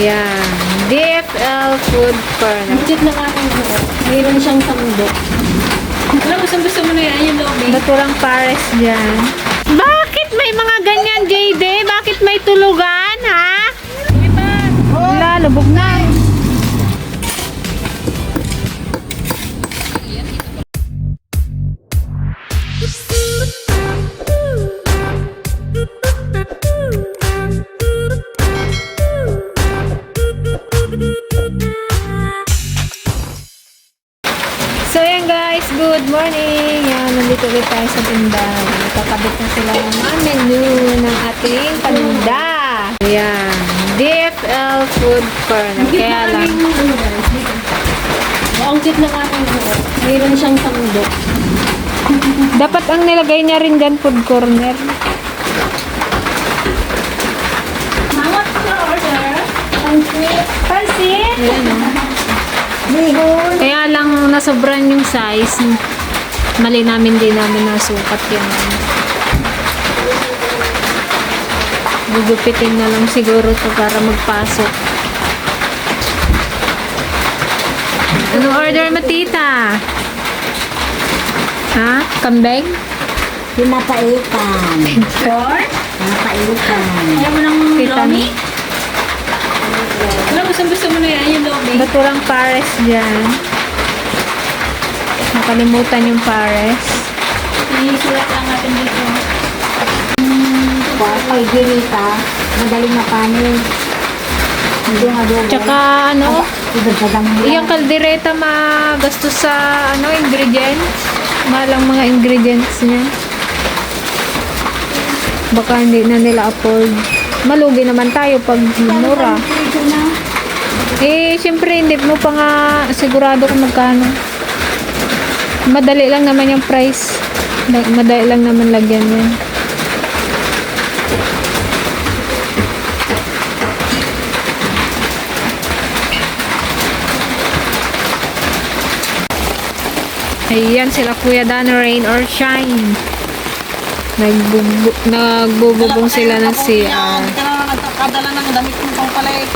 Ayan. DFL Food Corner. Budget na aking buo. Mayroon siyang samdo. Alam mo, gusto mo na yan, yung lobby. Naturang pares dyan. Bakit may mga ganyan, JD? Bakit may tulugan, ha? Wala, lubog na. Tindahan. Nakakabit na sila ng menu ng ating paninda. Yan, DFL Food Corner. Kaya lang, ano. Ang cute ng aking buo. Mayroon siyang samdo. dapat ang nilagay niya rin dyan food corner. Mama, order. Pansit. Pansit? Ayan o. Kaya lang nasobran yung size. Mali namin din namin nasukat yung ano. Gugupitin na lang siguro to para magpasok. Anong order mo, tita? Ha? Kambing? Pinapaitan. Sure? Pinapaitan. Ayaw mo ng lomi? Alam mo, gusto, gusto mo na yan, yung lobby. Ba't walang pares dyan? Nakalimutan yung pares. Isulat lang natin dito. Kung ay girita, madaling mapanin. Hindi nga doon. Tsaka ano? Yung kaldereta magastos sa ano ingredients. Malang mga ingredients niya. Baka hindi na nila afford. Malugi naman tayo pag mura. Eh, syempre hindi mo pa nga sigurado kung magkano. Madali lang naman yung price. Madali lang naman lagyan yan. Ayan sila Kuya Dan, rain or shine. Nagbubu nagbububong sila ng CR. Kadala ng damit mo pang palay.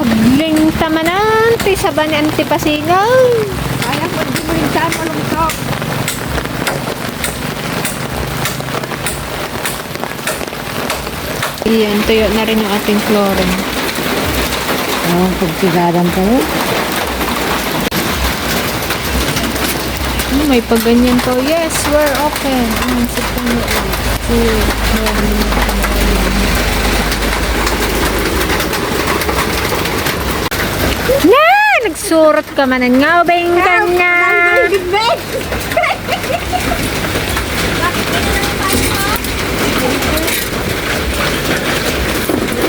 Abling ti saban ni antipasigaw. Kaya po, hindi mo rin saan malungsok. Ayan, tuyo na rin yung ating flooring. Oo, pagsigaran ko. Hmm, may paganyan po. Yes, we're open. Ah, September 8. See, na! Nagsurot ka man ng ngawbing ka na!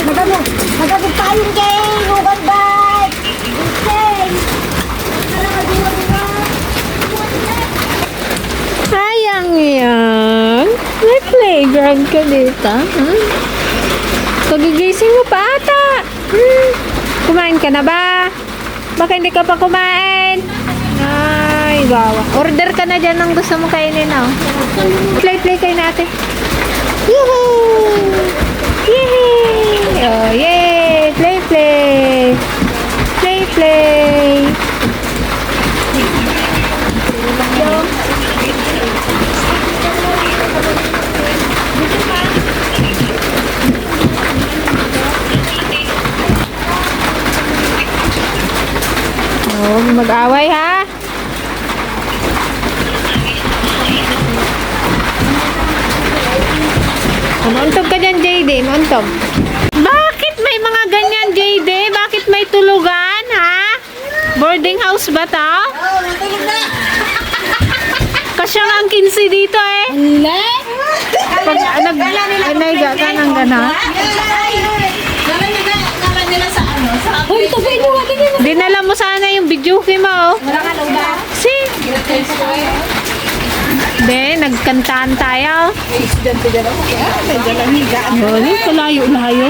Madamo, madamo tayong gay, lugan bike. Okay. Sayang yan. May playground ka dito. Hmm? Kagigising mo pa ata. Hmm? Kumain ka na ba? Baka hindi ka pa kumain? Ay, gawa. Order ka na dyan ng gusto mo kainin, oh. Play, play kayo natin. Yehey! Yehey! Oh, yay! Play, play! Play, play! Huwag mag-away ha. Umuntog ka dyan, JD. Umuntog. Bakit may mga ganyan, JD? Bakit may tulugan, ha? Boarding house ba to? Oo, natulog na. Kasya nga ang 15 dito eh. Hindi! Pag nag naiga ka ng gana. Ito ba yung natin yun? Dinala mo sana yung video kay mo. oh. Wala ka lang ba? Si. De, nagkantaan tayo. Bali, kalayo-layo.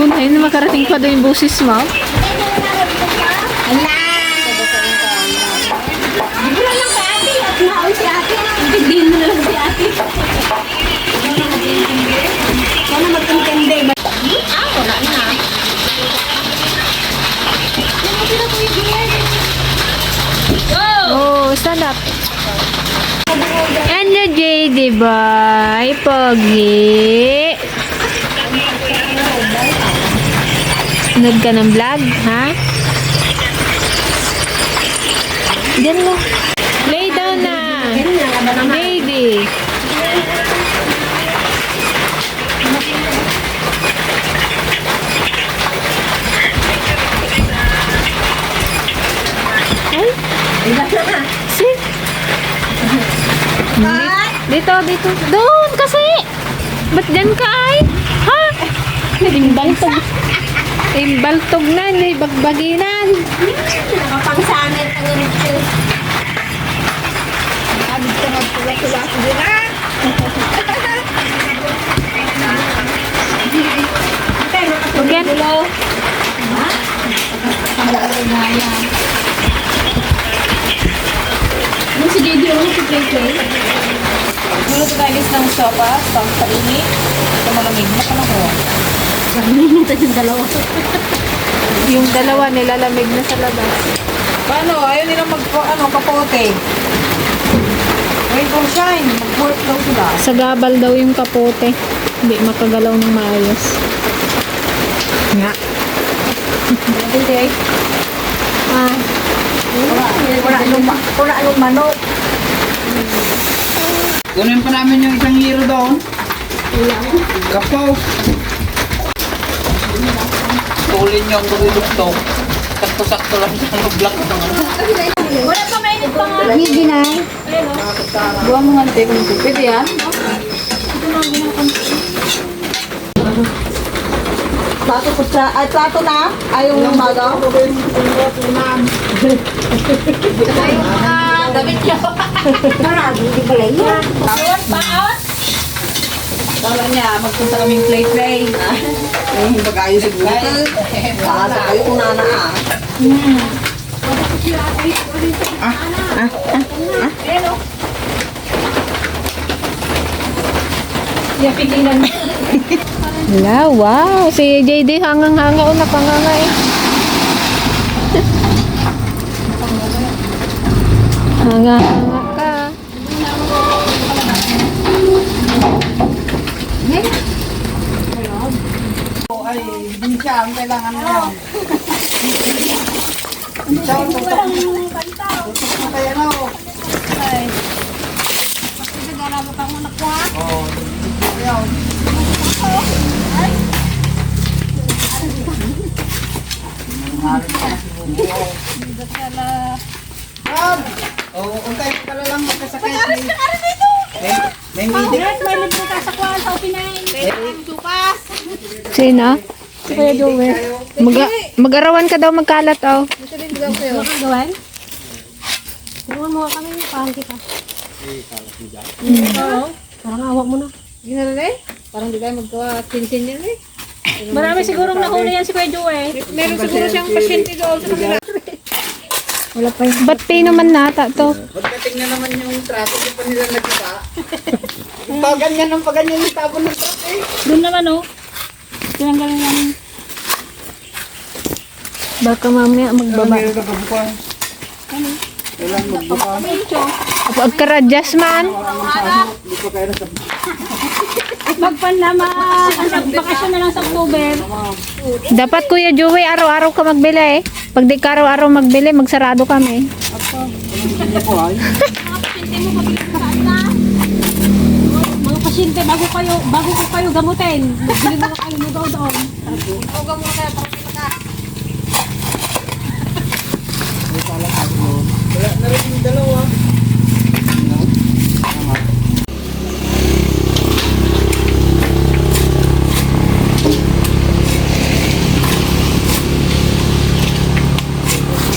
Unay na makarating pa doon yung busis mo. Ala! Wala lang ka ate. At naon si ate. Go! Oh, stand up. Ano, Jay, di ba? Ay, pogi. Nag ka ng vlog, ha? Dito, dito. Doon kasi. Ba't dyan ka ay? Ha? Imbaltog. Imbaltog na, may bagbaginan. Nakapangsanit ang ritual. Abig ka magpula-pula ko din ah. Again. Ano si JD ako si Play Play? Tayo guys ng sopa, pang painit. Ito malamig na pa ako. Nalimutan yung dalawa. Yung dalawa nilalamig na sa labas. Paano? Ayaw nila mag, ano, kapote. Wait for shine. Mag-work daw sila. Sa gabal daw yung kapote. Hindi makagalaw ng maayos. Nga. Hindi. Ah, Wala anong, ma- wala anong manok. Kunin pa namin yung isang hero doon. Kapaw. Tulin niyo ang buliduktok. Sakto-sakto lang sa nag-block ano. Wala pa mainit pa nga. Hindi na eh. Buwa mo nga tayo kung pwede yan. Plato ko sa, ay plato na. Ayaw mo magaw. Damit niya. Marami, hindi pala yan. Paon, paon. Kala niya, magpunta kaming play play. Eh, pag-ayos siguro. Kasa kayo kung nana ah. Yeah, pigilan mo. Wala, wow. Si JD hangang-hanga o napanganga eh. Hanga-hanga ka. Ay, hindi siya ang kailangan mo yan. Siya ang tutok. Tutok na kaya na oh. Oo, tutok yan. Rob! Oo, untay mo pala lang magkasakit. May, may meeting. May libre ka sa kwan sa Pinay. Sino? Kuya Joel. Mag mag-arawan ka daw magkalat oh. Gawin? Tulungan mo nga kami, pahan kita. Oo. Parang awak mo na. Parang di tayo magkawa kinsin yan eh. Marami sigurong nahuli yan si Kuya Joey. Meron siguro siyang pasyente doon sa kanila. Wala pa yun. Ba't pino man nata to? Pagdating na naman yung truck, hindi pa nila nagkita. Paganyan ng paganyan yung tapon ng eh. Doon naman oh. Tinanggal yan. Baka mamaya magbaba. Meron na kabuka. Kailan magbuka? Huwag ka radyas man. Pa kayo Magpanlama. Ang bakasyon na lang sa October. Dapat Kuya Joey, araw-araw ka magbili eh. Pag di ka araw-araw magbili, magsarado kami. Mga pasyente, bago kayo, bago ko kayo gamutin. Bili mo na kayo mo doon. Wala na rin yung dalawa.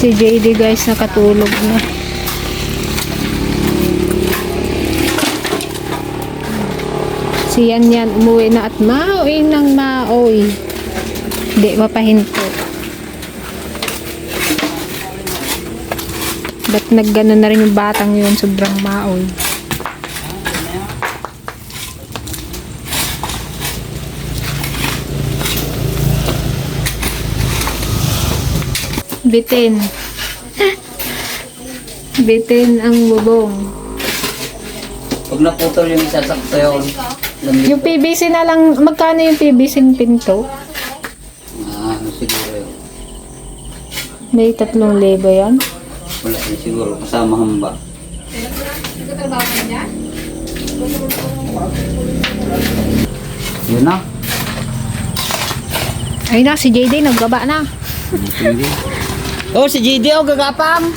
Si JD guys, nakatulog na. Si Yan Yan, umuwi na at mauwi ng maoy. Hindi, mapahinto. Ba't naggano na rin yung batang yun, sobrang maoy. Bitin. Bitin ang bubong. Pag naputol yung isa, sakto yun. Lamig. Yung PVC na lang, magkano yung PVC ng pinto? Ah, ano siguro yun. May tatlong libo yan. Wala yun siguro. Kasama hamba. Yun na. Ayun na, si JD nagbaba na. Hindi. Oh, si JD oh, gagapang.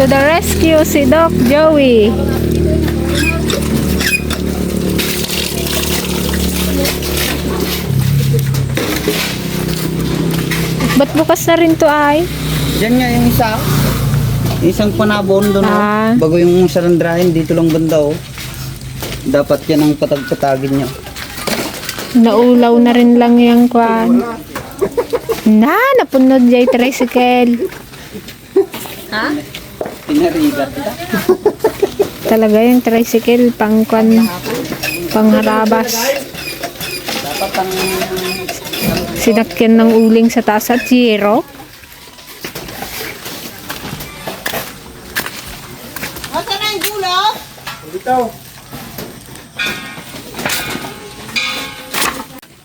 To the rescue, si Doc Joey. Ba't bukas na rin to ay? Diyan nga yung isa. Isang panabon doon Ah. oh. Bago yung salandrahin, dito lang banda oh. Dapat yan ang patag-patagin niya. Naulaw na rin lang yung kwan. Na, napunod jay tricycle. Pinarigat ka. Talaga yung tricycle, pang kwan, pang harabas. Dapat ang Sinakyan ng uling sa taas at zero.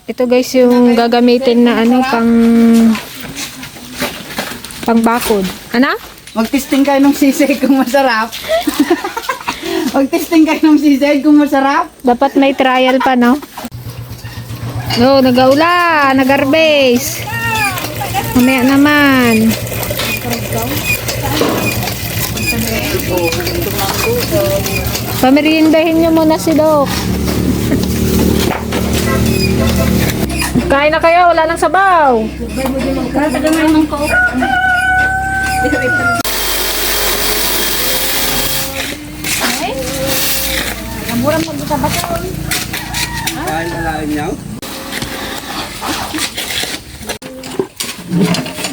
Ito guys yung gagamitin na ano pang pang bakod. Ano? Mag-testing kayo ng sisig kung masarap. Mag-testing kayo ng sisig kung masarap. Dapat may trial pa, no? No, nagaula, nagarbase. Mamaya naman. Pameriendahin niyo muna si Doc. Kain na kayo, wala nang sabaw. Kain na lang niyo. Yeah.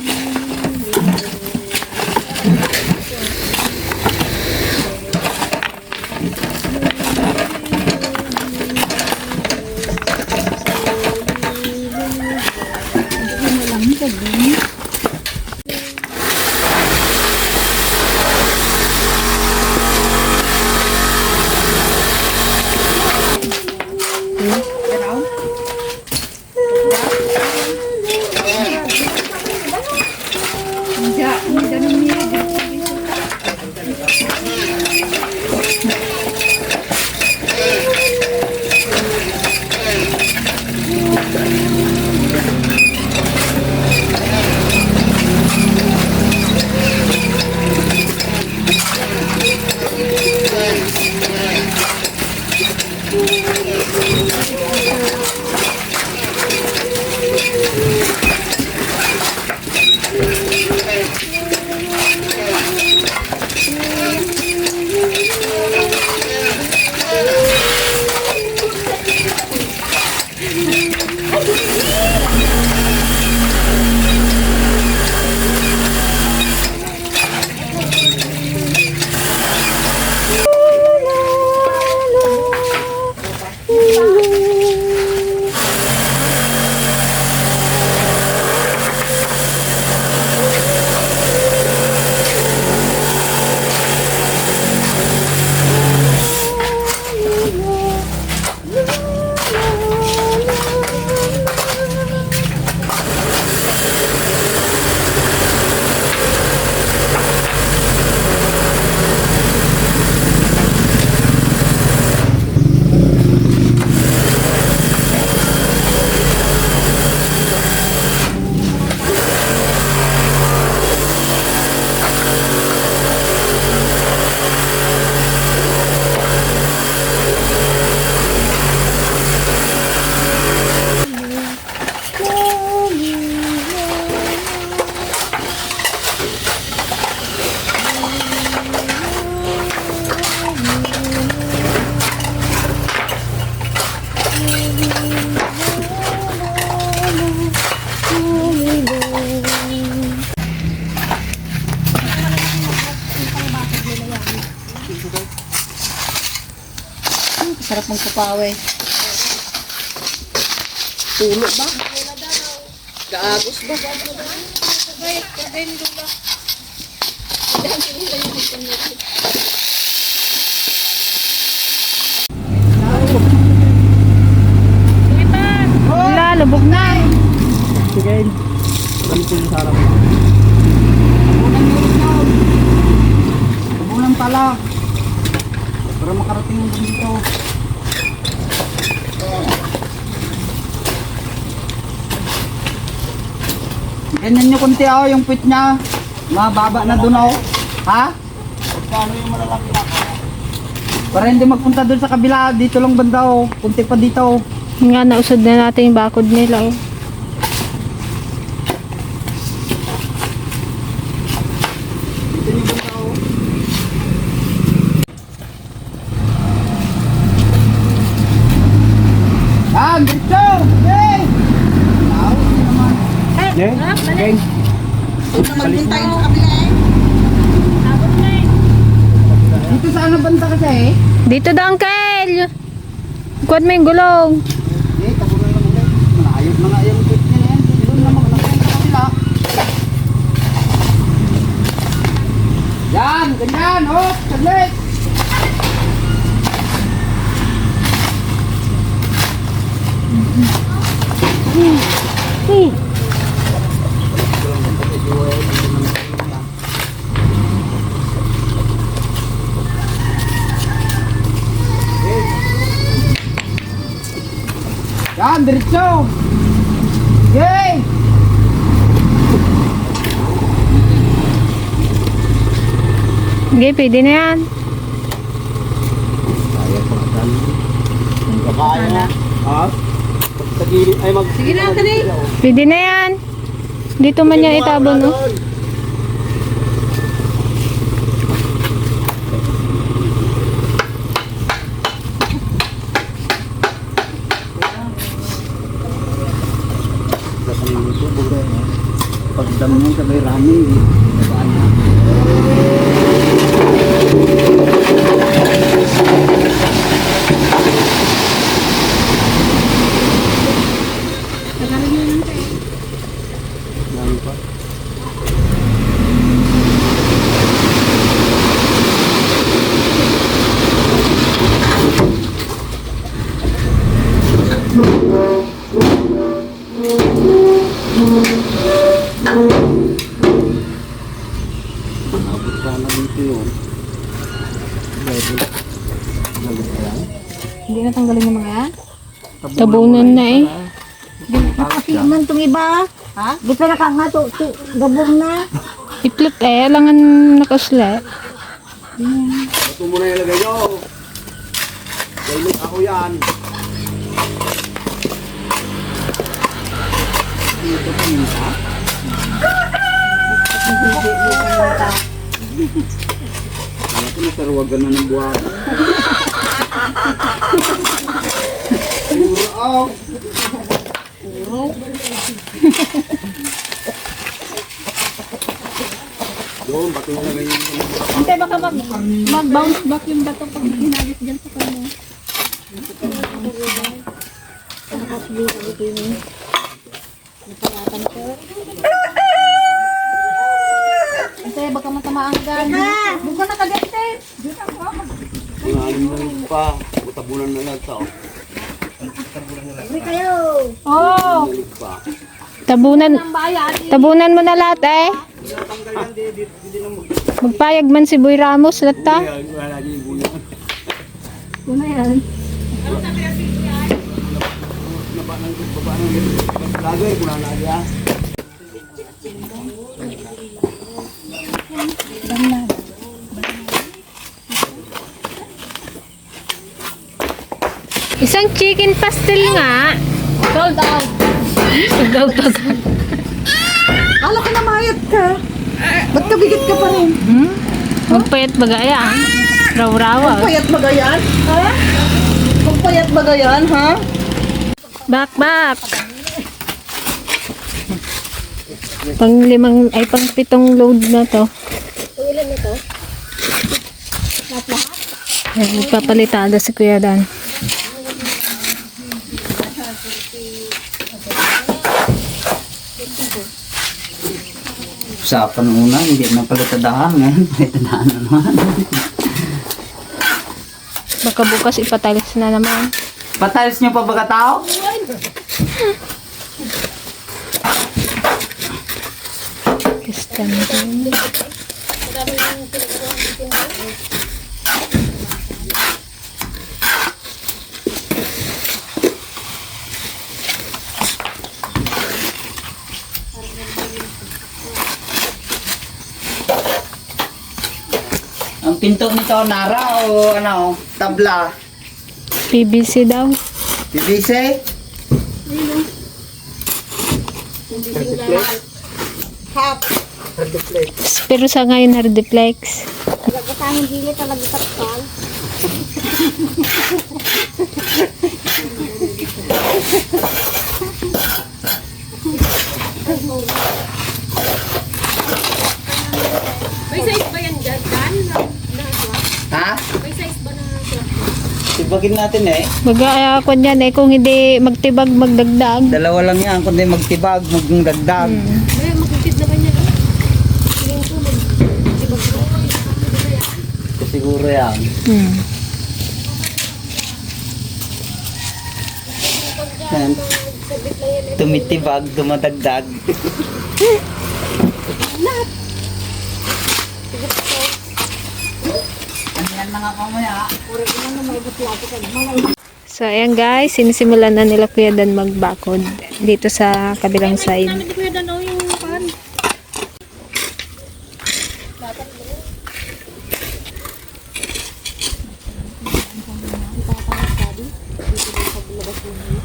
Sarap ng kapawe. Tulo ba? Kaagos ba? Wala, lubog na. Sige. Ganito yung sarap. Bulan pala. Para makarating mo dito. Ganyan nyo kunti ako yung pit niya. Mababa na dun ako. Ha? Paano yung malalaki na Para hindi magpunta dun sa kabila, dito lang banda oh. Kunti pa dito oh. Nga, nausod na natin yung bakod nila. Oh. Ah, dito! Yay! Tao, naman. Yay, okay. Naman tayo sa kabila eh. Dito sa ano banda kasi eh? Dito daw, Uncle! Kuhat mo yung gulong. Eh, kabulan lang ulit. Malayo na nga yung pit niya yan. Doon na maglakay sa kabila. Yan, ganyan, oh, saglit. Yan, diretso. Yay! Sige, pwede na yan. Kaya na. Ha? Sa gilid, ay mag... Sige na, dali. Pwede na yan. Dito man yan itabon, no? Mo sabay ramen, di. Sabaan na. Dami pa. Abot sana dito yun. Level. Level pa yan. Hindi na tanggalin yung mga yan. Tabunan na eh. Nakasiman tong iba. Ha? Di pa nakanga to. to gabong na. Iplot eh, langan nakasla. Ito muna ilagay nyo. Dahil ako yan. Dito pa minta. Kaya ko nasarwagan na ng buwan. Puro ako. Doon, bato na lang yung Ante baka mag, mag-bounce back yung bato pag hinagis dyan sa kanya. Ante baka matamaan ka. Buka na kagante. Ngalim na lang pa. Utabunan na lang sa kayo. Oh! Tabunan, tabunan mo na lahat eh. Magpayag man si Boy Ramos, lata. Una yan. Lagay ko Isang chicken pastel nga. Sold out. Sold out agad. Kala ka na mayat ka. Ba't kabigit ka pa rin? Hmm? Magpayat bagaya. Raw-rawa. Payat ba gayan? Ha? Pagpayat ba gayan, ha? Back, back. Pang limang, ay pang pitong load na to. Ilan na to? Ay, Nagpapalitada si Kuya Dan. Usapan una, hindi na pala tadahan. Ngayon, tadahan na naman. Baka bukas ipatalis na naman. Patalis niyo pa ba tao? Kistan pinto nito, Nara o ano, tabla? PVC daw. PVC? Pero sa ngayon hardiplex. Kasama dili talaga kapal. May ba yan dyan? Dan? Ha? May size ba na Tibagin natin eh. Baga ako niyan eh kung hindi magtibag magdagdag. Dalawa lang yan, kundi magtibag, magdagdag. May makikit naman yan. Siguro yan. Hmm. Yan. Tumitibag, dumadagdag. Ano yan mga kamaya? So ayan guys, sinisimulan na nila Kuya Dan magbakod dito sa kabilang side. Namin di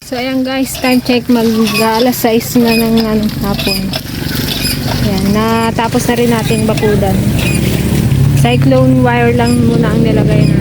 So ayan guys, time check mag alas 6 na ng ano, hapon. Ayan, natapos na rin natin bakudan. Cyclone wire lang muna ang nilagay na